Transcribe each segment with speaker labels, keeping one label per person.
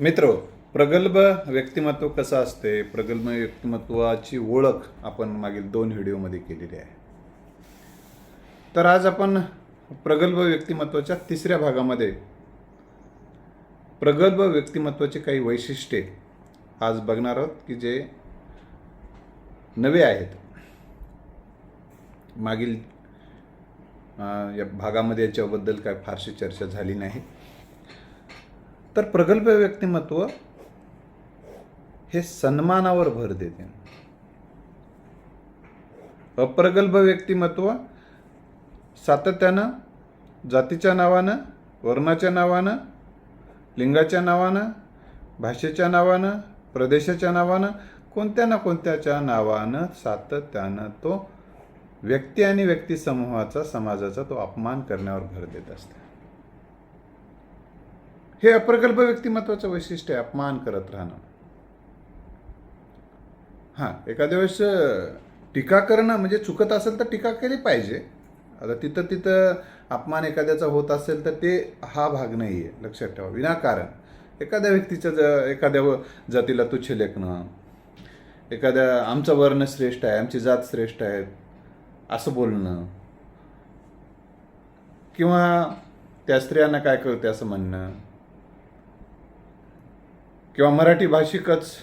Speaker 1: मित्र प्रगल्भ व्यक्तिमत्व कसं असते? प्रगल्भ व्यक्तिमत्वाची ओळख आपण मागील दोन व्हिडिओमध्ये केलेली आहे. तर आज आपण प्रगल्भ व्यक्तिमत्वाच्या तिसऱ्या भागामध्ये प्रगल्भ व्यक्तिमत्वाचे काही वैशिष्ट्ये आज बघणार आहोत की जे नवे आहेत. मागील या भागामध्ये याच्याबद्दल काय फारशी चर्चा झाली नाही. तर प्रगल्भ व्यक्तिमत्व हे सन्मानावर भर देते. अप्रगल्भ व्यक्तिमत्व सातत्यानं जातीच्या नावानं वर्णाच्या नावानं लिंगाच्या नावानं भाषेच्या नावानं प्रदेशाच्या नावानं कोणत्या ना कोणत्याच्या नावानं सातत्यानं तो व्यक्ती आणि व्यक्ती समूहाचा समाजाचा तो अपमान करण्यावर भर देत असते. हे अप्रगल्भ व्यक्तिमत्वाचं वैशिष्ट्य आहे अपमान करत राहणं. हां एखाद्या वेळेस टीका करणं म्हणजे चुकत असेल तर टीका केली पाहिजे. आता तिथं तिथं अपमान एखाद्याचा होत असेल तर ते हा भाग नाही आहे लक्षात ठेवा. विनाकारण. एखाद्या व्यक्तीच्या ज एखाद्या जातीला तुच्छ लेखणं. एखाद्या आमचं वर्ण श्रेष्ठ आहे आमची जात श्रेष्ठ आहे असं बोलणं. किंवा त्या स्त्रियांना काय कळते असं म्हणणं. किंवा मराठी भाषिकच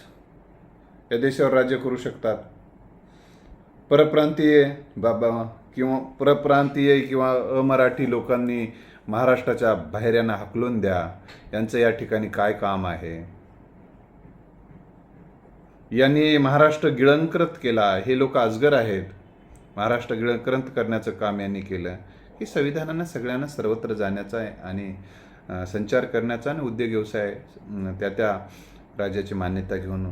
Speaker 1: या देशावर राज्य करू शकतात. परप्रांतीय बाबा किंवा परप्रांतीय किंवा अमराठी लोकांनी महाराष्ट्राच्या बाहेऱ्यांना हकलून द्या यांचं या ठिकाणी काय काम आहे? यांनी महाराष्ट्र गिळंकृत केला हे लोक अजगर आहेत. महाराष्ट्र गिळंकृत करण्याचं काम यांनी केलं. हे संविधानानं सगळ्यांना सर्वत्र जाण्याचा आहे आणि संचार करण्याचा आणि उद्योग व्यवसाय त्या त्या राज्याची मान्यता घेऊन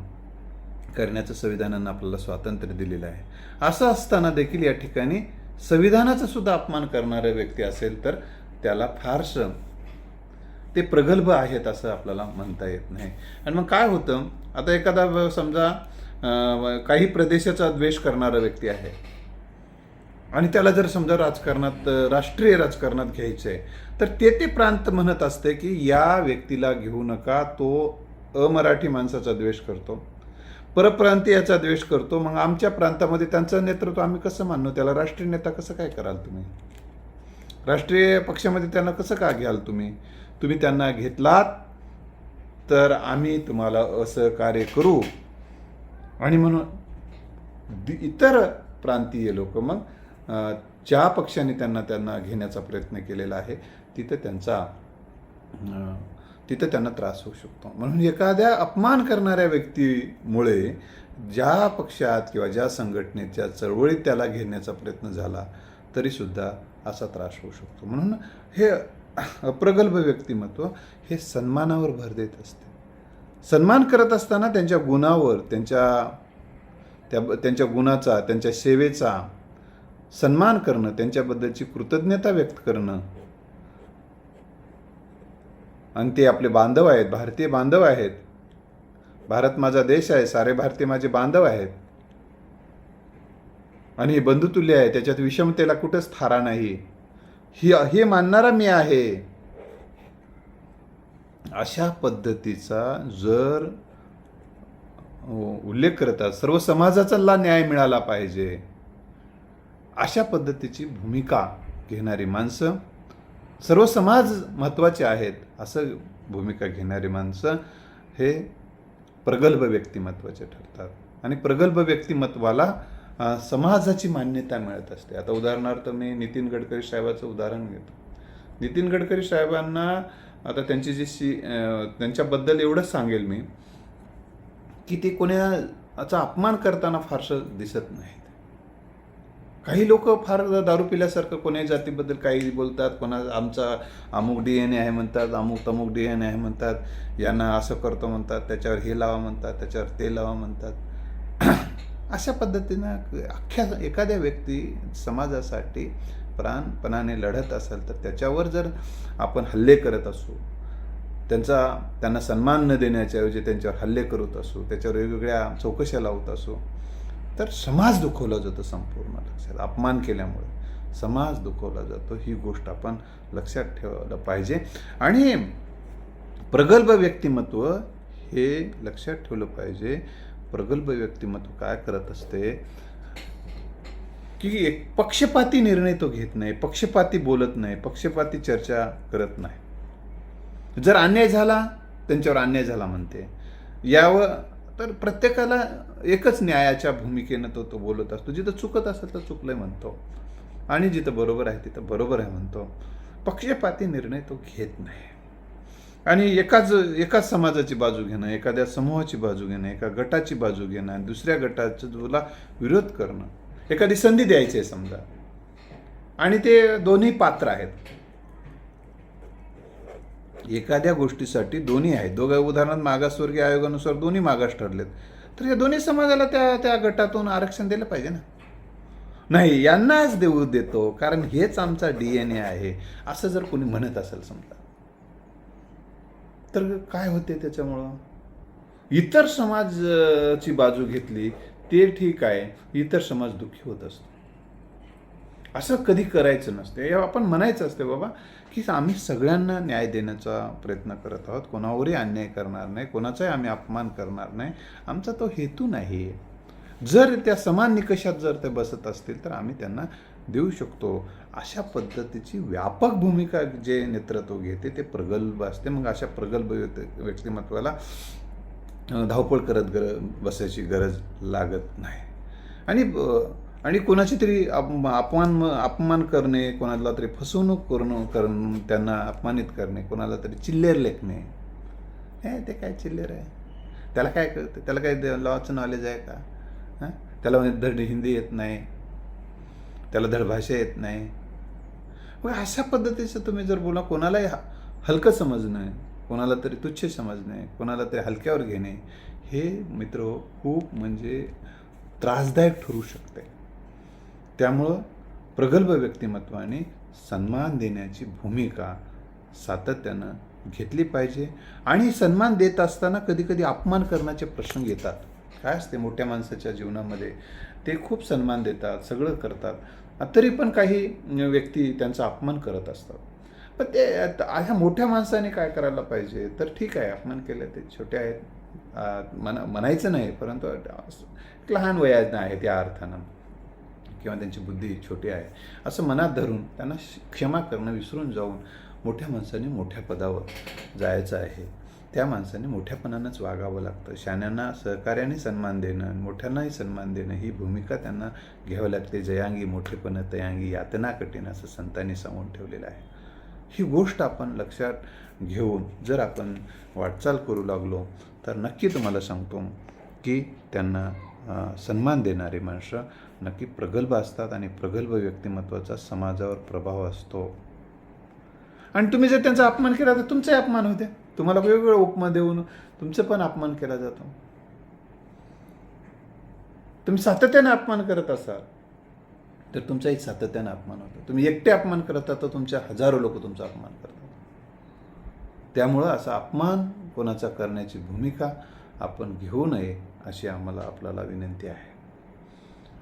Speaker 1: करण्याचं संविधानानं आपल्याला स्वातंत्र्य दिलेलं आहे. असं असताना देखील या ठिकाणी संविधानाचा सुद्धा अपमान करणारा व्यक्ती असेल तर त्याला फारसं ते प्रगल्भ आहेत असं आपल्याला म्हणता येत नाही. आणि मग काय होतं? आता एखादा समजा काही प्रदेशाचा द्वेष करणारा व्यक्ती आहे. आणि त्याला जर समजा राजकारणात राष्ट्रीय राजकारणात घ्यायचं आहे तर ते ते प्रांत म्हणत असते की या व्यक्तीला घेऊ नका तो अमराठी माणसाचा द्वेष करतो. परप्रांतीयाचा द्वेष करतो. मग आमच्या प्रांतामध्ये त्यांचं नेतृत्व आम्ही कसं मानू? त्याला राष्ट्रीय नेता कसं काय कराल तुम्ही? राष्ट्रीय पक्षामध्ये त्यांना कसं का घ्याल तुम्ही? तुम्ही त्यांना घेतलात तर आम्ही तुम्हाला असहकार्य करू. आणि म्हणून इतर प्रांतीय लोक मग ज्या पक्षाने त्यांना त्यांना घेण्याचा प्रयत्न केलेला आहे तिथं त्यांचा तिथं त्यांना त्रास होऊ शकतो. म्हणून एखाद्या अपमान करणाऱ्या व्यक्तीमुळे ज्या पक्षात किंवा ज्या संघटनेत ज्या चळवळीत त्याला घेण्याचा प्रयत्न झाला तरीसुद्धा असा त्रास होऊ शकतो. म्हणून हे अप्रगल्भ व्यक्तिमत्व हे सन्मानावर भर देत असते. सन्मान करत असताना त्यांच्या गुणावर त्यांच्या त्या त्यांच्या गुणाचा त्यांच्या सेवेचा सन्मान करणं त्यांच्याबद्दलची कृतज्ञता व्यक्त करणं. आणि ते आपले बांधव आहेत भारतीय बांधव आहेत. भारत माझा देश आहे सारे भारतीय माझे बांधव आहेत. आणि हे बंधुतुल्य आहे त्याच्यात विषमतेला कुठंच थारा नाही. ही हे मानणारा मी आहे. अशा पद्धतीचा जर उल्लेख करता सर्व समाजाचा न्याय मिळाला पाहिजे. अशा पद्धतीची भूमिका घेणारी माणसं सर्व समाज महत्त्वाचे आहेत असं भूमिका घेणारी माणसं हे प्रगल्भ व्यक्तिमत्वाचे ठरतात. आणि प्रगल्भ व्यक्तिमत्वाला समाजाची मान्यता मिळत असते. आता उदाहरणार्थ मी नितीन गडकरी साहेबाचं उदाहरण घेतो. नितीन गडकरी साहेबांना आता त्यांची जी शी त्यांच्याबद्दल एवढंच सांगेल मी की ते कोणाचा अपमान करताना फारसं दिसत नाही काही लोक फार दारू पिल्यासारखं कोणाही जातीबद्दल काही बोलतात कोणा आमचा अमुक डी एन ए आहे म्हणतात अमुक तमुक डी एन ए आहे म्हणतात यांना असं करतो म्हणतात त्याच्यावर हे लावा म्हणतात त्याच्यावर ते लावा म्हणतात. अशा पद्धतीनं अख्ख्या एखाद्या व्यक्ती समाजासाठी प्राणपणाने लढत असेल तर त्याच्यावर जर आपण हल्ले करत असू त्यांचा त्यांना सन्मान न देण्याच्याऐवजी त्यांच्यावर हल्ले करत असू त्याच्यावर वेगवेगळ्या चौकशा लावत असू तर समाज दुखवला जातो संपूर्ण लक्षात. अपमान केल्यामुळे समाज दुखवला जातो. ही गोष्ट आपण लक्षात ठेवायला पाहिजे. आणि प्रगल्भ व्यक्तिमत्व हे लक्षात ठेवलं पाहिजे. प्रगल्भ व्यक्तिमत्व काय करत असते? की एक पक्षपाती निर्णय तो घेत नाही पक्षपाती बोलत नाही पक्षपाती चर्चा करत नाही. जर अन्याय झाला त्यांच्यावर अन्याय झाला म्हणते. यावं तर प्रत्येकाला एकच न्यायाच्या भूमिकेनं तो तो बोलत असतो. जिथं चुकत असेल तर चुकलंय म्हणतो. आणि जिथं बरोबर आहे तिथं बरोबर आहे म्हणतो. पक्षपाती निर्णय तो घेत नाही. आणि एकाच एकाच समाजाची बाजू घेणं एखाद्या समूहाची बाजू घेणं एका गटाची बाजू घेणं आणि दुसऱ्या गटाचा तुला विरोध करणं एखादी संधी द्यायची आहे समजा. आणि ते दोन्ही पात्र आहेत. एखाद्या गोष्टीसाठी दोन्ही आहेत. दोघं उदाहरण मागासवर्गीय आयोगानुसार दोन्ही मागास ठरलेत. तर या दोन्ही समाजाला त्या त्या गटातून आरक्षण दिलं पाहिजे ना? नाही यांनाच देऊ देतो कारण हेच आमचा डी एन ए आहे. असं जर कोणी म्हणत असेल समजा. तर काय होते त्याच्यामुळं? इतर समाजची बाजू घेतली ते ठीक आहे. इतर समाज दुःखी होत असतो. असं कधी करायचं नसते. आपण म्हणायचं असते बाबा की आम्ही सगळ्यांना न्याय देण्याचा प्रयत्न करत आहोत. कोणावरही अन्याय करणार नाही कोणाचाही आम्ही अपमान करणार नाही. आमचा तो हेतू नाही जर त्या समान निकषात जर ते बसत असतील तर आम्ही त्यांना देऊ शकतो. अशा पद्धतीची व्यापक भूमिका जे नेतृत्व घेते ते प्रगल्भ असते. मग अशा प्रगल्भ व्यक्तिमत्वाला धावपळ करत गर बसायची गरज लागत नाही. आणि आणि कोणाची तरी अप- अपमान अपमान करणे कोणाला तरी फसवणूक करणं करून त्यांना अपमानित करणे कोणाला तरी चिल्लेर लेखणे. हे ते काय चिल्लेर आहे? त्याला काय कळतं त्याला काय लॉचं नॉलेज आहे का? हां? त्याला म्हणजे धड हिंदी येत नाही. त्याला धड भाषा येत नाही. मग अशा पद्धतीचं तुम्ही जर बोला कोणालाही हलकं समजणं कोणाला तरी तुच्छ समजणे कोणाला तरी हलक्यावर घेणे हे मित्र खूप म्हणजे त्रासदायक ठरू शकते. त्यामुळं प्रगल्भ व्यक्तिमत्वाने सन्मान देण्याची भूमिका सातत्यानं घेतली पाहिजे. आणि सन्मान देत असताना कधीकधी अपमान करण्याचे प्रश्न येतात. काय असते मोठ्या माणसाच्या जीवनामध्ये? ते खूप सन्मान देतात सगळं करतात. तरी पण काही व्यक्ती त्यांचा अपमान करत असतात. पण ते आता ह्या मोठ्या माणसाने काय करायला पाहिजे? तर ठीक आहे अपमान केलं ते छोटे आहेत. मना म्हणायचं नाही परंतु लहान वयानं आहे त्या अर्थानं. किंवा त्यांची बुद्धी छोटी आहे असं मनात धरून त्यांना क्षमा करणं विसरून जाऊन मोठ्या माणसाने मोठ्या पदावर जायचं आहे. त्या माणसाने मोठ्यापणानंच वागावं लागतं. शाण्यांना सहकार्याने सन्मान देणं मोठ्यांनाही सन्मान देणं ही भूमिका त्यांना घ्यावी लागते. जयांगी मोठेपण तयांगी यातना कठीण असं संतांनी सांगून ठेवलेलं आहे. ही गोष्ट आपण लक्षात घेऊन जर आपण वाटचाल करू लागलो तर नक्की तुम्हाला सांगतो की त्यांना सन्मान देणारी माणसं नक्की प्रगल्भ असतात आणि प्रगल्भ व्यक्तिमत्वाचा समाजावर प्रभाव असतो. आणि तुम्ही जर त्यांचा अपमान केला तर तुमचाही अपमान होते तुम्हाला वेगवेगळं उपमा देऊन तुमचं पण अपमान केला जातो. तुम्ही सातत्याने अपमान करत असाल तर तुमचाही सातत्याने अपमान होतो. तुम्ही एकटे अपमान करत तर तुमच्या हजारो लोक तुमचा अपमान करतात. त्यामुळं असा अपमान कोणाचा करण्याची भूमिका आपण घेऊ नये अशी आम्हाला आपल्याला विनंती आहे.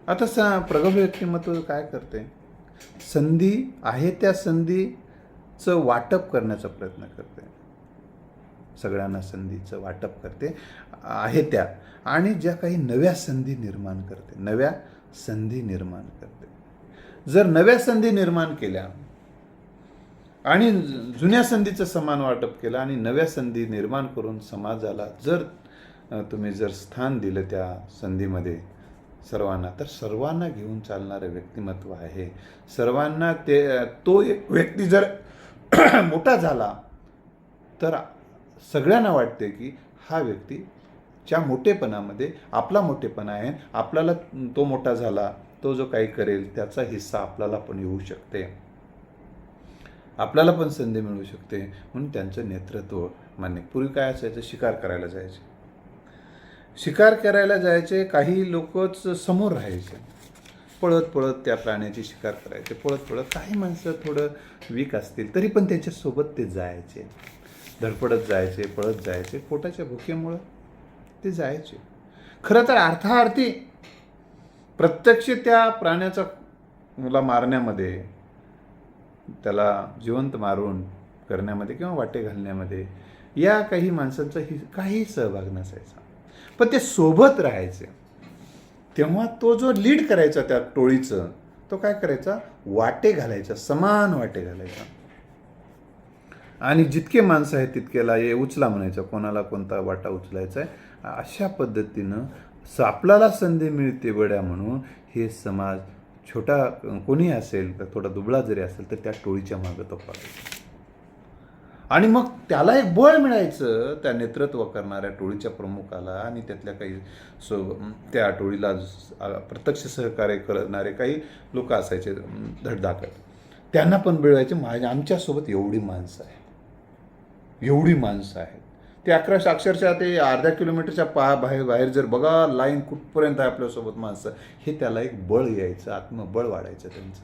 Speaker 1: आता सा प्रगल्भ व्यक्तिमत्व काय करते? संधी आहे त्या संधीचं वाटप करण्याचा प्रयत्न करते. सगळ्यांना संधीचं वाटप करते आहे त्या. आणि ज्या काही नव्या संधी निर्माण करते नव्या संधी निर्माण करते. जर नव्या संधी निर्माण केल्या आणि जुन्या संधीचं समान वाटप केलं आणि नव्या संधी निर्माण करून समाजाला जर तुम्ही जर स्थान दिलं त्या संधीमध्ये सर्वांना. तर सर्वांना घेऊन चालणारं व्यक्तिमत्व आहे. सर्वांना ते तो एक व्यक्ती जर मोठा झाला तर सगळ्यांना वाटते की हा व्यक्ती च्या मोठेपणामध्ये आपला मोठेपणा आहे. आपल्याला तो मोठा झाला तो जो काही करेल त्याचा हिस्सा आपल्याला पण येऊ शकते. आपल्याला पण संधी मिळू शकते. म्हणून त्यांचं नेतृत्व मान्य. पूर्वी काय असायचं? शिकार करायला जायचे. शिकार करायला जायचे काही लोकच समोर राहायचे. पळत पळत त्या प्राण्याची शिकार करायचे. पळत पळत काही माणसं थोडं वीक असतील तरी पण त्यांच्यासोबत ते जायचे. धडपडत जायचे पळत जायचे. पोटाच्या भुकेमुळं ते जायचे. खरं तर अर्थार्थी प्रत्यक्ष त्या प्राण्याचा मुला मारण्यामध्ये त्याला जिवंत मारून करण्यामध्ये किंवा वाटे घालण्यामध्ये या काही माणसांचा ही काही सहभाग नसायचा. पण ते सोबत राहायचे. तेव्हा तो जो लीड करायचा त्या टोळीचं तो काय करायचा? वाटे घालायचा समान वाटे घालायचा. आणि जितके माणसं आहेत तितकेला हे उचला म्हणायचं कोणाला कोणता वाटा उचलायचा आहे? अशा पद्धतीनं आपल्याला संधी मिळते बड्या म्हणून हे समाज छोटा कोणी असेल तर थोडा दुबळा जरी असेल तर त्या टोळीच्या मागं तो पडायचा आणि मग त्याला एक बळ मिळायचं त्या नेतृत्व करणाऱ्या टोळीच्या प्रमुखाला आणि त्यातल्या काही सो त्या टोळीला प्रत्यक्ष सहकार्य करणारे काही लोक असायचे धडधाकट. त्यांना पण मिळवायचे माझ्या आमच्यासोबत एवढी माणसं आहेत. एवढी माणसं आहेत. ते अकरा अक्षरशः ते अर्ध्या किलोमीटरच्या पा बाहेर बाहेर जर बघा लाईन कुठपर्यंत आहे आपल्यासोबत माणसं हे त्याला एक बळ यायचं आत्मबळ वाढायचं त्यांचं.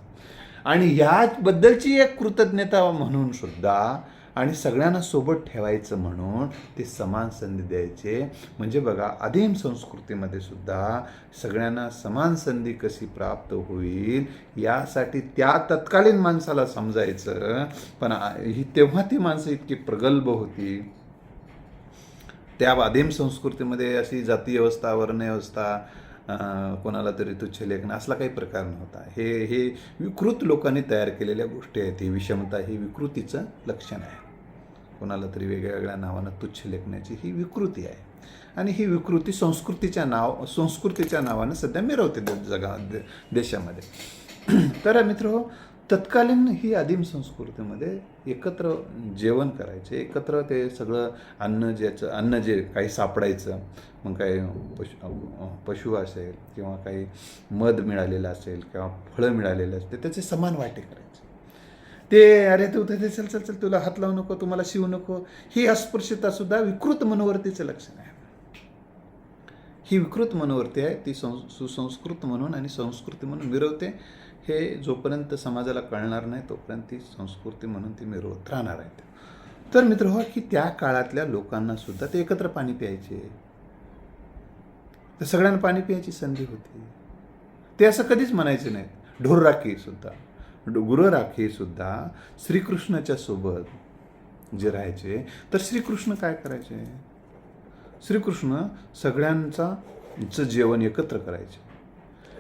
Speaker 1: आणि ह्याबद्दलची एक कृतज्ञता म्हणून सुद्धा आणि सगळ्यांना सोबत ठेवायचं म्हणून ते समान संधी द्यायचे. म्हणजे बघा आदिम संस्कृतीमध्ये सुद्धा सगळ्यांना समान संधी कशी प्राप्त होईल यासाठी त्या तत्कालीन माणसाला समजायचं. पण ही तेव्हा ती माणसं इतकी प्रगल्भ होती. त्या आदिम संस्कृतीमध्ये अशी जाती व्यवस्था वर्णव्यवस्था कोणाला तरी तुच्छ लेखन असला काही प्रकार नव्हता. हे हे विकृत लोकांनी तयार केलेल्या गोष्टी आहेत. ही विषमता ही विकृतीचं लक्षण आहे. कोणाला तरी वेगळ्या वेगळ्या नावानं तुच्छ लेखण्याची ही विकृती आहे. आणि ही विकृती संस्कृतीच्या नाव संस्कृतीच्या नावानं सध्या मिरवते जगा दे- देशामध्ये. तर मित्र तत्कालीन ही आदिम संस्कृतीमध्ये एकत्र जेवण करायचे एकत्र ते सगळं अन्न ज्याचं अन्न जे काही सापडायचं मग काही पशु पशु असेल किंवा काही मध मिळालेलं असेल किंवा फळं मिळालेलं असते त्याचे समान वाटे करायचे. ते अरे तू ते चल चल चल तुला हात लावू नको तुम्हाला शिवू नको ही अस्पृश्यता सुद्धा विकृत मनोवर्तीचं लक्षण आहे. ही विकृत मनोवृत्ती आहे ती सं सुसंस्कृत म्हणून आणि संस्कृती म्हणून मिरवते. हे जोपर्यंत समाजाला कळणार नाही तोपर्यंत ती संस्कृती म्हणून ती मिरवत राहणार आहेत. तर मित्र हो की त्या काळातल्या लोकांना सुद्धा ते एकत्र पाणी प्यायचे. तर सगळ्यांना पाणी प्यायची संधी होती. ते असं कधीच म्हणायचे नाहीत. ढोर राखी सुद्धा. गुरु राखी सुद्धा श्रीकृष्णाच्या सोबत जे राहायचे तर श्रीकृष्ण काय करायचे? श्रीकृष्ण सगळ्यांचा चं जेवण एकत्र करायचे.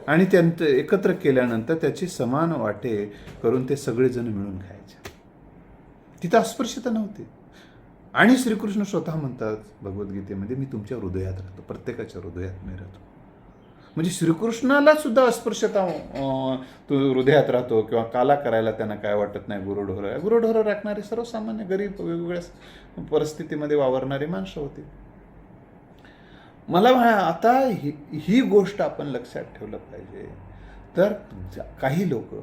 Speaker 1: आणि त्यांत एकत्र केल्यानंतर त्याची समान वाटे करून ते सगळेजण मिळून खायचे. तिथं अस्पृश्यता नव्हती. आणि श्रीकृष्ण स्वतः म्हणतात भगवद्गीतेमध्ये मी तुमच्या हृदयात राहतो प्रत्येकाच्या हृदयात मी राहतो. म्हणजे श्रीकृष्णाला सुद्धा अस्पृश्यता तू तो हृदयात राहतो किंवा काला करायला त्यांना काय वाटत नाही गुरुढोरं. गुरुढोरं राखणारे सर्वसामान्य गरीब वेगवेगळ्या परिस्थितीमध्ये वावरणारी माणसं होती. मला म्हणा आता ही ही गोष्ट आपण लक्षात ठेवलं पाहिजे. तर काही लोक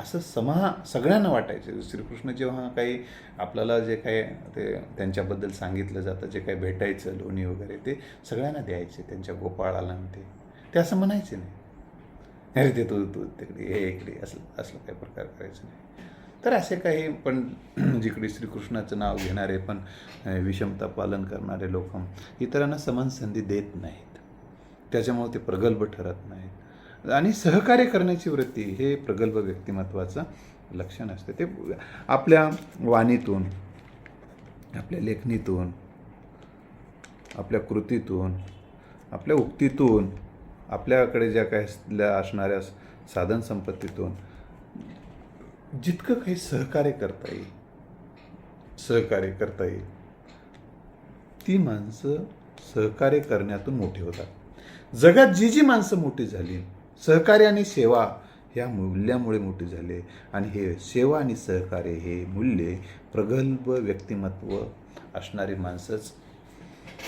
Speaker 1: असं समा सगळ्यांना वाटायचे. श्रीकृष्ण जेव्हा काही आपल्याला जे काही ते त्यांच्याबद्दल सांगितलं जातं जे काही भेटायचं लोणी वगैरे ते सगळ्यांना द्यायचे त्यांच्या गोपाळाला ते. ते असं म्हणायचे नाही. अरे ते तू तू तिकडे हे इकडे असं असलं काही प्रकार करायचं नाही. तर असे काही पण जिकडे श्रीकृष्णाचं नाव घेणारे पण विषमता पालन करणारे लोक इतरांना समान संधी देत नाहीत. त्याच्यामुळे ते प्रगल्भ ठरत नाहीत. आणि सहकार्य करण्याची वृत्ती हे प्रगल्भ व्यक्तिमत्वाचं लक्षण असते. ते आपल्या वाणीतून आपल्या लेखणीतून आपल्या कृतीतून आपल्या उक्तीतून आपल्याकडे ज्या काही असणाऱ्या साधनसंपत्तीतून जितकं काही सहकार्य करता येईल सहकार्य करता येईल ती माणसं सहकार्य करण्यातून मोठी होतात. जगात जी जी माणसं मोठी झाली सहकार्य आणि सेवा ह्या मूल्यामुळे मोठी झाले आणि हे सेवा आणि सहकार्य हे मूल्ये प्रगल्भ व्यक्तिमत्व असणारी माणसंच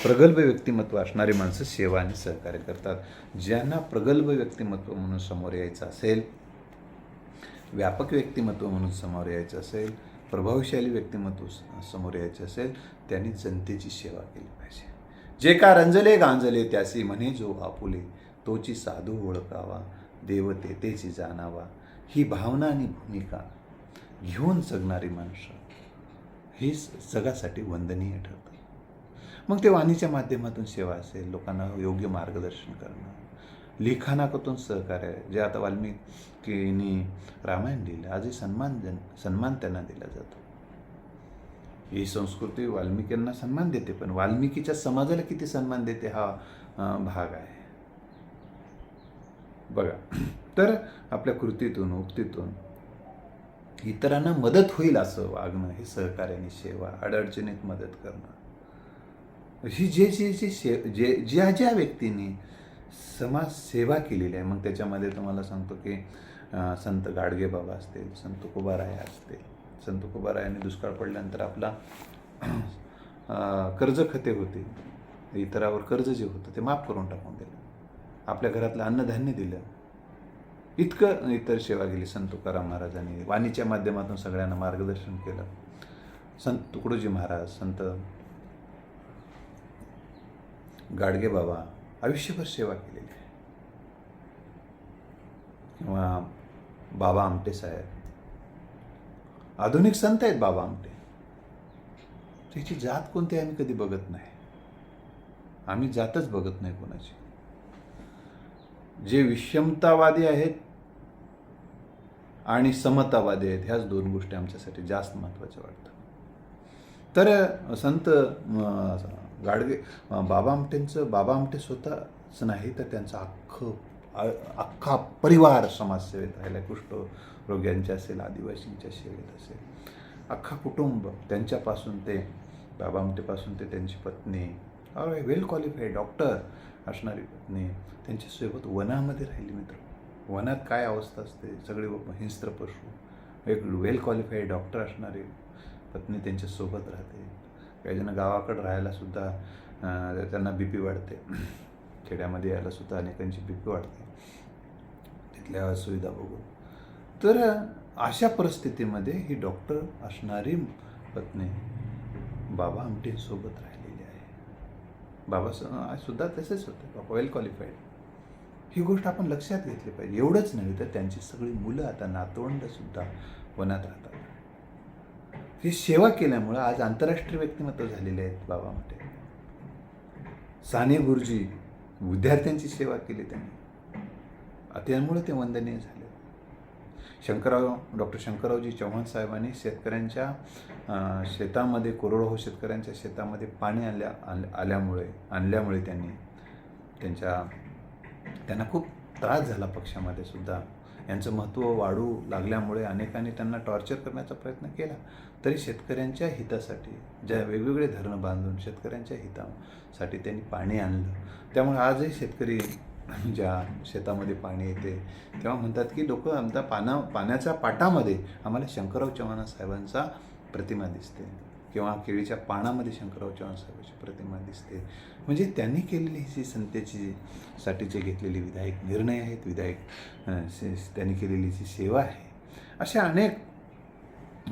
Speaker 1: प्रगल्भ व्यक्तिमत्व असणारी माणसं सेवा आणि सहकार्य करतात. ज्यांना प्रगल्भ व्यक्तिमत्व म्हणून समोर यायचं असेल व्यापक व्यक्तिमत्व म्हणून समोर यायचं असेल प्रभावशाली व्यक्तिमत्व समोर यायचं असेल त्यांनी जनतेची सेवा केली पाहिजे. जे का रंजले गांजले त्यासी म्हणे जो आपुले तोची साधू ओळखावा देवते तेची जाणावा ही भावना आणि भूमिका घेऊन जगणारी माणसं ही स- जगासाठी वंदनीय ठरतं मग ते वाणीच्या माध्यमातून सेवा असेल लोकांना योग्य मार्गदर्शन करणं लिखाणातून सहकार्य जे आता वाल्मिकींनी रामायण लिहिलं आजही सन्मान जन सन्मान त्यांना दिला जातो. ही संस्कृती वाल्मिकींना सन्मान देते पण वाल्मिकीच्या समाजाला किती सन्मान देते हा भाग आहे. बघा तर आपल्या कृतीतून उक्तीतून इतरांना मदत होईल असं वागणं हे सहकार्याने सेवा अडचणीत मदत करणं. ही जे जे जे शे जे ज्या ज्या व्यक्तींनी समाजसेवा केलेली आहे. मग त्याच्यामध्ये तुम्हाला सांगतो की संत गाडगे बाबा असतील संत कुबाराया असतील संत कुबारायाने दुष्काळ पडल्यानंतर आपला कर्ज खते होते. इतरावर कर्ज जे होतं ते माफ करून टाकून दिलं. आपल्या घरातलं अन्नधान्य दिलं. इतकं इतर सेवा केली संत तुकाराम महाराजांनी. वाणीच्या माध्यमातून सगळ्यांना मार्गदर्शन केलं. संत तुकडोजी महाराज संत गाडगे बाबा आयुष्यभर सेवा केलेली आहे. किंवा बाबा आमटे साहेब. आधुनिक संत आहेत बाबा आमटे. त्याची जात कोणती आहे आम्ही कधी बघत नाही. आम्ही जातच बघत नाही कोणाची. जे विषमतावादी आहेत आणि समतावादी आहेत ह्याच दोन गोष्टी आमच्यासाठी जास्त महत्त्वाच्या वाटतात. तर संत गाडगे बाबा आमटेंचं बाबा आमटे स्वतःच नाही तर त्यांचं अख्खं अख्खा परिवार समाजसेवेत राहिला कुष्ठरोग्यांच्या असेल आदिवासींच्या सेवेत असेल. अख्खा कुटुंब त्यांच्यापासून ते बाबा आमटेपासून ते त्यांची पत्नी वेल क्वालिफाईड डॉक्टर असणारी पत्नी त्यांच्यासोबत वनामध्ये राहिली मित्र. वनात काय अवस्था असते? सगळे हिंस्त्र पशु. एक वेल क्वालिफाईड डॉक्टर असणारी पत्नी त्यांच्यासोबत राहते. काही जण गावाकडं राहायला सुद्धा त्यांना बी पी वाढते. खेड्यामध्ये यायला सुद्धा अनेकांची बी पी वाढते. तिथल्या सुविधा बघून. तर अशा परिस्थितीमध्ये ही डॉक्टर असणारी पत्नी बाबा आमटेसोबत राहिलेली आहे. बाबा सुद्धा तसेच होते. बाबा वेल क्वालिफाईड ही गोष्ट आपण लक्षात घेतली पाहिजे. एवढंच नव्हे तर त्यांची सगळी मुलं आता नातवंडसुद्धा वनात राहतात. ही सेवा केल्यामुळं आज आंतरराष्ट्रीय व्यक्तिमत्व झालेले आहेत बाबा आमटे साने गुरुजी विद्यार्थ्यांची सेवा केली त्यांनी. त्यामुळं ते वंदनीय झाले. शंकरराव डॉक्टर शंकररावजी चव्हाण साहेबांनी शेतकऱ्यांच्या शेतामध्ये कोरडवाहू शेतकऱ्यांच्या शेतामध्ये पाणी आल्या आल्यामुळे आणल्यामुळे त्यांनी त्यांच्या त्यांना खूप त्रास झाला पक्षामध्ये सुद्धा. यांचं महत्त्व वाढू लागल्यामुळे अनेकांनी त्यांना टॉर्चर करण्याचा प्रयत्न केला. तरी शेतकऱ्यांच्या हितासाठी ज्या वेगवेगळे धरणं बांधून शेतकऱ्यांच्या हितासाठी त्यांनी पाणी आणलं. त्यामुळे आजही शेतकरी ज्या शेतामध्ये पाणी येते तेव्हा म्हणतात की लोक आमच्या पाना पाण्याच्या पाटामध्ये आम्हाला शंकरराव चव्हाण साहेबांचा प्रतिमा दिसते. किंवा केळीच्या पानामध्ये शंकरराव चव्हाण साहेबांची प्रतिमा दिसते. म्हणजे त्यांनी केलेली जी संतेची साठीचे घेतलेले विधायक निर्णय आहेत विधायक त्यांनी केलेली जी सेवा आहे अशा अनेक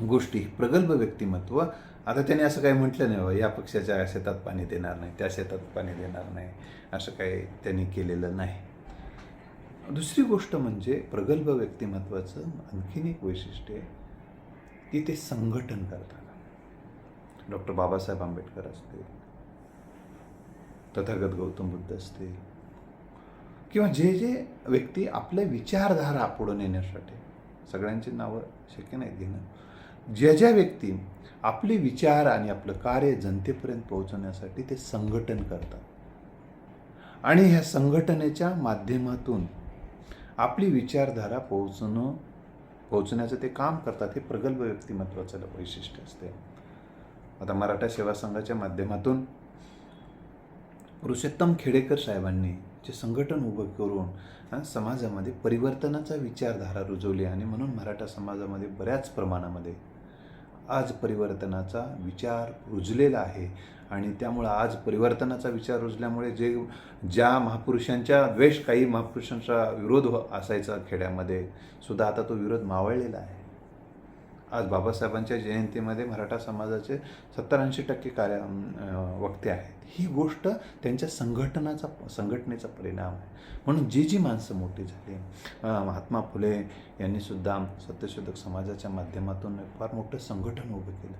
Speaker 1: गोष्टी प्रगल्भ व्यक्तिमत्व आता त्यांनी असं काही म्हटलं नाही बाबा या पक्षाच्या शेतात पाणी देणार नाही त्या शेतात पाणी देणार नाही असं काही त्यांनी केलेलं नाही. दुसरी गोष्ट म्हणजे प्रगल्भ व्यक्तिमत्वाचं आणखीन एक वैशिष्ट्य आहे की ते संघटन करतात. डॉक्टर बाबासाहेब आंबेडकर असतील तथागत गौतम बुद्ध असतील किंवा जे जे व्यक्ती आपल्या विचारधारा पुढे नेण्यासाठी सगळ्यांची नावं शक्य नाही घेणं ज्या ज्या व्यक्ती आपले विचार आणि आपलं कार्य जनतेपर्यंत पोहोचवण्यासाठी ते संघटन करतात. आणि ह्या संघटनेच्या माध्यमातून आपली विचारधारा पोहोचणं पोहोचण्याचं ते काम करतात हे प्रगल्भ व्यक्तिमत्वाचं वैशिष्ट्य असते. आता मराठा सेवा संघाच्या माध्यमातून पुरुषोत्तम खेडेकर साहेबांनी जे संघटन उभं करून समाजामध्ये परिवर्तनाचा विचारधारा रुजवली आणि म्हणून मराठा समाजामध्ये बऱ्याच प्रमाणामध्ये आज परिवर्तनाचा विचार रुजलेला आहे आणि त्यामुळं आज परिवर्तनाचा विचार रुजल्यामुळे जे ज्या महापुरुषांच्या द्वेष काही महापुरुषांचा विरोध हो- असायचा खेड्यामध्ये सुद्धा आता तो विरोध मावळलेला आहे. आज बाबासाहेबांच्या जयंतीमध्ये मराठा समाजाचे सत्तर ऐंशी टक्के कार्य वक्ते आहेत. ही गोष्ट त्यांच्या संघटनाचा संघटनेचा परिणाम आहे. म्हणून जी जी माणसं मोठी झाली महात्मा फुले यांनीसुद्धा सत्यशोधक समाजाच्या माध्यमातून फार मोठं संघटन उभं केलं.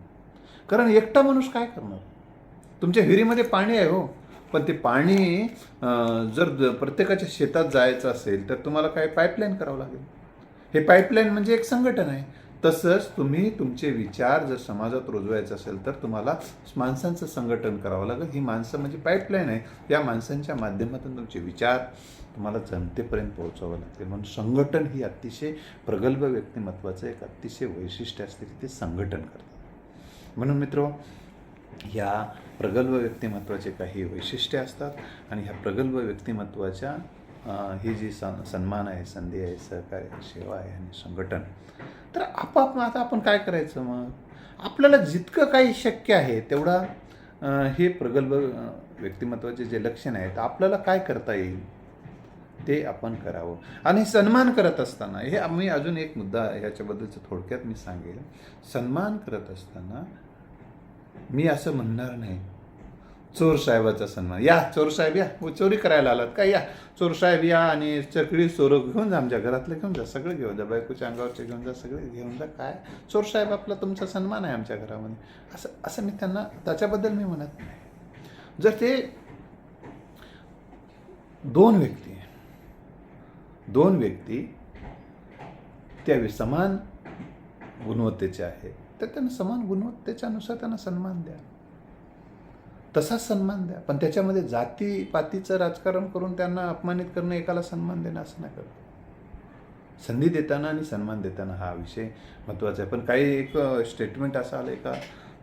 Speaker 1: कारण एकटा माणूस काय करणार? तुमच्या विहिरीमध्ये पाणी आहे हो. पण ते पाणी जर द- प्रत्येकाच्या शेतात जायचं असेल तर तुम्हाला काय पाईपलाईन करावं लागेल? हे पाईपलाईन म्हणजे एक संघटन आहे. तसंच तुम्ही तुमचे विचार जर समाजात रुजवायचे असेल तर तुम्हाला माणसांचं संघटन करावं लागेल. ही माणसं म्हणजे पाईपलाईन आहे. या माणसांच्या माध्यमातून तुमचे विचार तुम्हाला जनतेपर्यंत पोहोचावं लागतील. म्हणून संघटन ही अतिशय प्रगल्भ व्यक्तिमत्वाचं एक अतिशय वैशिष्ट्य असते की ते संघटन करतात. म्हणून मित्र ह्या प्रगल्भ व्यक्तिमत्वाचे काही वैशिष्ट्य असतात आणि ह्या प्रगल्भ व्यक्तिमत्वाच्या ही जी सन सन्मान आहे संधी आहे सहकार्य आहे, सेवा आहे आणि संघटन तर आपाप आता आपण काय करायचं मग? आपल्याला जितकं काही शक्य आहे तेवढा हे प्रगल्भ व्यक्तिमत्वाचे जे लक्षण आहेत आपल्याला काय करता येईल? ते आपण करावं. आणि सन्मान करत असताना हे आम्ही अजून एक मुद्दा ह्याच्याबद्दलचं थोडक्यात मी सांगेल. सन्मान करत असताना मी असं म्हणणार नाही. चोर साहेबाचा सन्मान. या चोर साहेब या. चोरी करायला आलात का? या. चोर साहेब या आणि चकडी चोरं घेऊन जा आमच्या घरातले घेऊन जा. सगळे घेऊन जा. बायकोच्या अंगावरचे घेऊन जा. सगळे घेऊन जा. काय? चोर साहेब आपला तुमचा सन्मान आहे आमच्या घरामध्ये. असं असं मी त्यांना त्याच्याबद्दल मी म्हणत नाही. जर ते दोन व्यक्ती दोन व्यक्ती त्या समान गुणवत्तेचे आहेत तर त्यांना समान गुणवत्तेच्यानुसार त्यांना सन्मान द्या. तसाच सन्मान द्या. पण त्याच्यामध्ये जातीपातीचं राजकारण करून त्यांना अपमानित करणं एकाला सन्मान देणं असं नाही करत संधी देताना आणि सन्मान देताना हा विषय महत्त्वाचा आहे. पण काही एक स्टेटमेंट असं आलं आहे का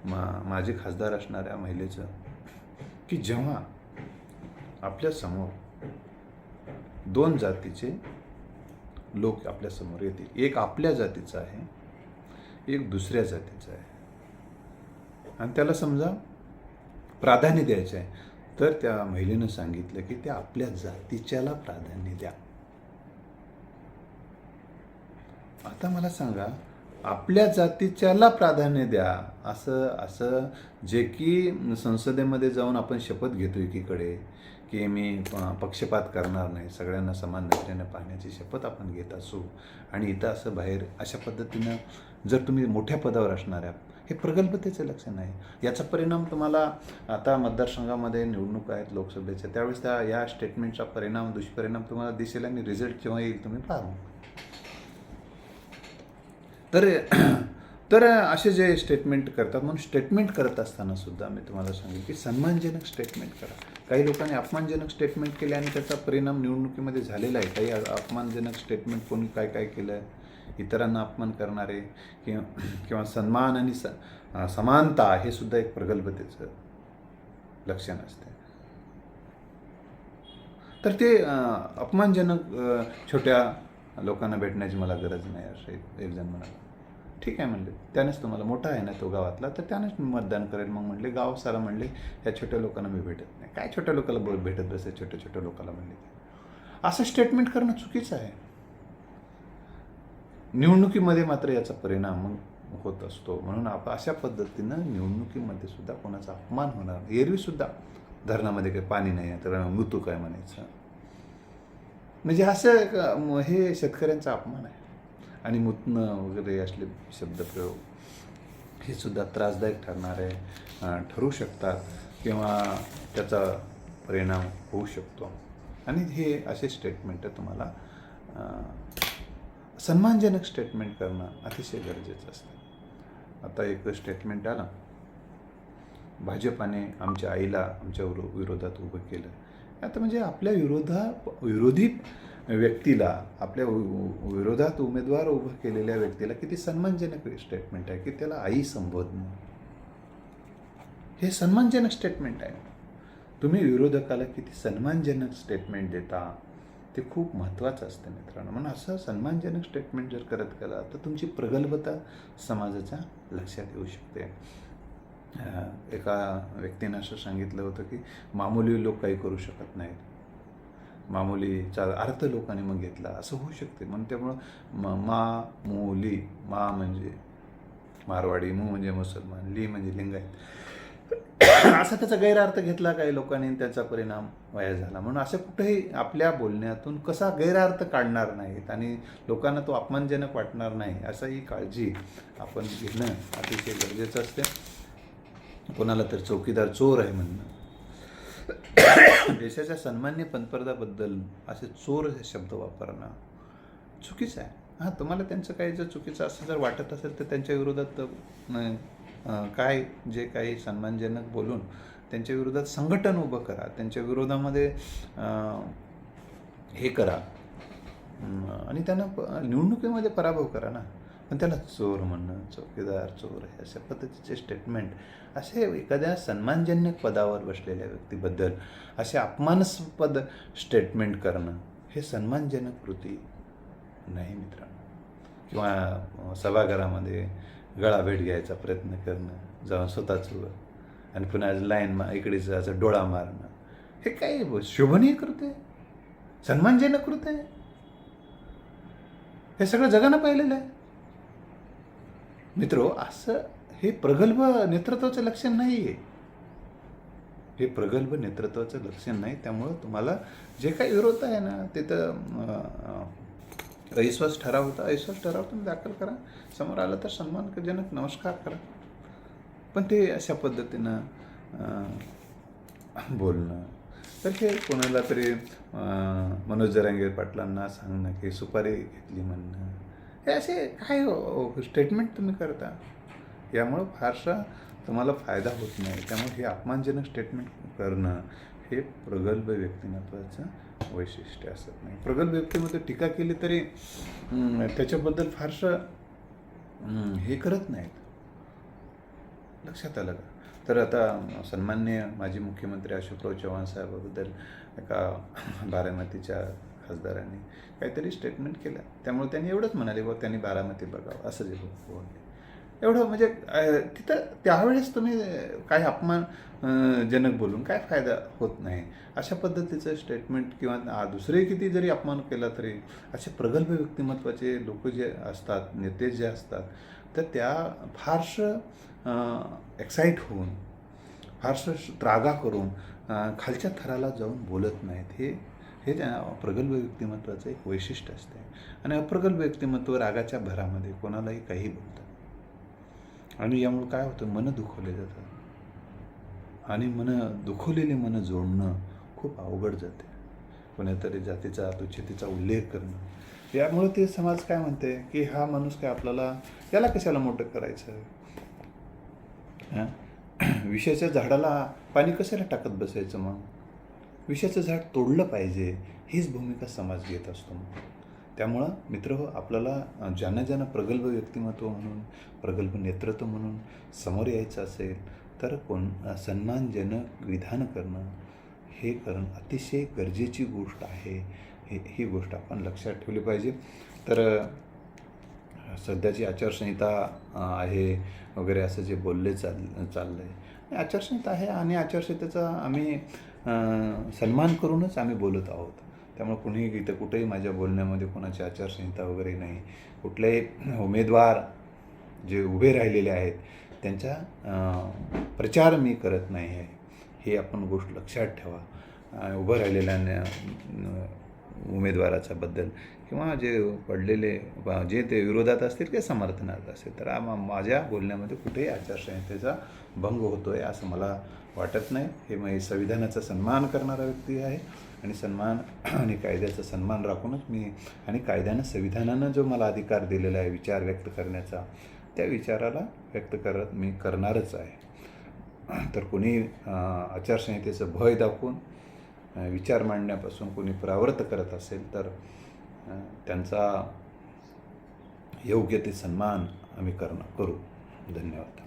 Speaker 1: मा माझे खासदार असणाऱ्या महिलेचं की जेव्हा आपल्यासमोर दोन जातीचे लोक आपल्यासमोर येतील एक आपल्या जातीचा आहे एक दुसऱ्या जातीचा आहे. आणि त्याला समजा प्राधान्य द्यायचं आहे. तर त्या महिलेनं सांगितलं की त्या आपल्या जातीच्याला प्राधान्य द्या. आता मला सांगा आपल्या जातीच्याला प्राधान्य द्या. असं असं जे की संसदेमध्ये जाऊन आपण शपथ घेतो एकीकडे की मी पक्षपात करणार नाही सगळ्यांना समान नजरेने पाहण्याची शपथ आपण घेत असू आणि इथं असं बाहेर अशा पद्धतीनं जर तुम्ही मोठ्या पदावर असणाऱ्या हे प्रगल्भतेचं लक्षण आहे. याचा परिणाम तुम्हाला आता मतदारसंघामध्ये निवडणूक आहेत लोकसभेच्या त्यावेळेस त्या या स्टेटमेंटचा परिणाम दुष्परिणाम तुम्हाला दिसेल आणि रिझल्ट जेव्हा येईल तुम्ही पाहू. तर तर असे जे स्टेटमेंट करतात म्हणून स्टेटमेंट करत असताना सुद्धा मी तुम्हाला सांगेन की सन्मानजनक स्टेटमेंट करा. काही लोकांनी अपमानजनक स्टेटमेंट केले आणि त्याचा परिणाम निवडणुकीमध्ये झालेला आहे. काही अपमानजनक स्टेटमेंट कोणी काय काय केलं आहे इतरांना अपमान करणारे किंवा किंवा सन्मान आणि स समानता हे सुद्धा एक प्रगल्भतेचं लक्षण असते. तर ते अपमानजनक छोट्या लोकांना भेटण्याची मला गरज नाही असं एक एक जण म्हणाला. ठीक आहे म्हणले. त्यानेच तुम्हाला मोठा आहे ना तो गावातला तर त्यानेच मतदान करेल. मग म्हणले गाव सारा म्हणले या छोट्या लोकांना मी भेटत नाही. काय छोट्या लोकांना भेटत बसेल छोट्या छोट्या लोकांना म्हणले असं स्टेटमेंट करणं चुकीचं आहे. निवडणुकीमध्ये मात्र याचा परिणाम मग होत असतो. म्हणून आपण अशा पद्धतीनं निवडणुकीमध्ये सुद्धा कोणाचा अपमान होणार एरवीसुद्धा एरवी सुद्धा धरणामध्ये काही पाणी नाही आहे तर मृत्यू काय म्हणायचं? म्हणजे असं एक, हे शेतकऱ्यांचा अपमान आहे. आणि मुतनं वगैरे असले शब्दप्रयोग हे सुद्धा त्रासदायक ठरणारे ठरू शकतात किंवा त्याचा परिणाम होऊ शकतो. आणि हे असे स्टेटमेंट तुम्हाला सन्मानजनक स्टेटमेंट करणं अतिशय गरजेचं असतं. आता एक स्टेटमेंट आलं. भाजपाने आमच्या आईला आमच्या विरोधात उभं केलं. आता म्हणजे आपल्या विरोधा विरोधी व्यक्तीला आपल्या विरोधात उमेदवार उभं केलेल्या व्यक्तीला किती सन्मानजनक स्टेटमेंट आहे की त्याला आई संबोधणं. हे सन्मानजनक स्टेटमेंट आहे. तुम्ही विरोधकाला किती सन्मानजनक स्टेटमेंट देता? ते खूप महत्त्वाचं असतं मित्रांनो. म्हणून असं सन्मानजनक स्टेटमेंट जर करत गेला तर तुमची प्रगल्भता समाजाच्या लक्षात येऊ शकते. एका व्यक्तीनं असं सांगितलं होतं की मामुली लोक काही करू शकत नाहीत. मामुलीचा अर्थ लोकांनी मग घेतला. असं होऊ शकते. म्हणून त्यामुळं म मा मुली मा म्हणजे मारवाडी मू म्हणजे मुसलमान ली म्हणजे लिंगायत. असा त्याचा गैरअर्थ घेतला काही लोकांनी त्याचा परिणाम वाया झाला. म्हणून असं कुठेही आपल्या बोलण्यातून कसा गैरअर्थ काढणार नाहीत आणि लोकांना तो अपमानजनक वाटणार नाही असाही काळजी आपण घेणं अतिशय गरजेचं असते. कोणाला तर चौकीदार चोर आहे म्हणणं. देशाच्या सन्मान्य पंतप्रधानाबद्दल असे चोर हे शब्द वापरणं चुकीचं आहे. हां तुम्हाला त्यांचं काही जर चुकीचं असं जर वाटत असेल तर त्यांच्या विरोधात काय जे काही सन्मानजनक बोलून त्यांच्या विरोधात संघटन उभं करा त्यांच्या विरोधामध्ये हे करा. आणि त्यांना निवडणुकीमध्ये पराभव करा ना. पण त्याला चोर म्हणणं चौकीदार चोर हे अशा पद्धतीचे स्टेटमेंट असे एखाद्या सन्मानजन्य पदावर बसलेल्या व्यक्तीबद्दल असे अपमानास्पद स्टेटमेंट करणं हे सन्मानजनक कृती नाही मित्रांनो. किंवा सभागृहामध्ये गळाभेट घ्यायचा प्रयत्न करणं जाऊन स्वतःच आणि पुन्हा लाईन मा इकडेच असं डोळा मारणं. हे काही शोभनीय कृत्य आहे? सन्मानजनक कृत्य आहे? हे सगळं जगानं पाहिलेलं आहे. मित्रो असं हे प्रगल्भ नेतृत्वाचं लक्षण नाही आहे हे प्रगल्भ नेतृत्वाचं लक्षण नाही त्यामुळं तुम्हाला जे काही विरोध आहे ना तिथं अविश्वास ठराव होता. अविश्वास ठराव तुम्ही दाखल करा. समोर आलं तर सन्मानजनक नमस्कार करा. पण ते अशा पद्धतीनं बोलणं. तर हे कोणाला तरी मनोज जरांगे पाटलांना सांगणं की सुपारी घेतली म्हणणं. हे असे काय हो, हो, स्टेटमेंट तुम्ही करता? यामुळं फारसा तुम्हाला फायदा होत नाही. त्यामुळे हे अपमानजनक स्टेटमेंट करणं हे प्रगल्भ व्यक्तिमत्वाचं वैशिष्ट्य असत नाही. प्रगल्भ व्यक्तिमत्व टीका केली तरी त्याच्याबद्दल फारसं हे करत नाहीत. लक्षात आलं का? तर आता सन्मान्य माजी मुख्यमंत्री अशोकराव चव्हाण साहेबाबद्दल एका बारामतीच्या खासदारांनी काहीतरी स्टेटमेंट केलं. त्यामुळे त्यांनी एवढंच म्हणाले व त्यांनी बारामती बघावं. असं जे हो- हो बोलले एवढं म्हणजे तिथं त्यावेळेस तुम्ही काही अपमान जनक बोलून काय फायदा होत नाही? अशा पद्धतीचं स्टेटमेंट किंवा दुसरे किती जरी अपमान केला तरी असे प्रगल्भ व्यक्तिमत्वाचे लोक जे असतात नेते जे असतात तर त्या फारसं एक्साईट होऊन फारसं त्रागा करून खालच्या थराला जाऊन बोलत नाहीत. हे हे त्या प्रगल्भ व्यक्तिमत्वाचं एक वैशिष्ट्य असते आणि अप्रगल्भ व्यक्तिमत्व रागाच्या भरामध्ये कोणालाही काही बोलतं आणि यामुळे काय होतं? मनं दुखवले जातात आणि मन दुखवलेले मनं जोडणं खूप अवघड जाते. कोणीतरी जातीचा तुच्छतेचा उल्लेख करणं. यामुळे ते समाज काय म्हणते की हा माणूस काय आपल्याला याला कशाला मोठं करायचं? विषाच्या विषयाच्या झाडाला पाणी कशाला टाकत बसायचं मग? विषयाचं झाड तोडलं पाहिजे हीच भूमिका समाज घेत असतो मग. त्यामुळं मित्र हो आपल्याला ज्यांना ज्यांना प्रगल्भ व्यक्तिमत्व म्हणून प्रगल्भ नेतृत्व म्हणून समोर यायचं असेल तर कोण सन्मानजनक विधान करणं हे करणं अतिशय गरजेची गोष्ट आहे. हे ही गोष्ट आपण लक्षात ठेवली पाहिजे. तर सध्याची आचारसंहिता आहे वगैरे असं जे बोलले चाल चाललं आहे आचारसंहिता आहे आणि आचारसंहितेचा आम्ही सन्मान करूनच आम्ही बोलत आहोत. त्यामुळे कुणीही इथं कुठेही माझ्या बोलण्यामध्ये कोणाची आचारसंहिता वगैरे नाही. कुठलेही उमेदवार जे उभे राहिलेले आहेत त्यांचा प्रचार मी करत नाही आहे. ही आपण गोष्ट लक्षात ठेवा. उभं राहिलेल्या न- उमेदवाराच्या बद्दल. किंवा जे पडलेले जे ते विरोधात असतील किंवा समर्थनात असतील तर माझ्या बोलण्यामध्ये कुठेही आचारसंहितेचा भंग होतो आहे असं मला वाटत नाही. हे मग संविधानाचा सन्मान करणारा व्यक्ती आहे. आणि सन्मान आणि कायद्याचा सन्मान राखूनच मी आणि कायद्यानं संविधानानं जो मला अधिकार दिलेला आहे विचार व्यक्त करण्याचा त्या विचाराला व्यक्त करत मी करणारच आहे. तर कोणी आचारसंहितेचं भय दाखवून विचार मांडण्यापासून कोणी परावृत्त करत असेल तर त्यांचा योग्य ते सन्मान आम्ही करणं करू. धन्यवाद.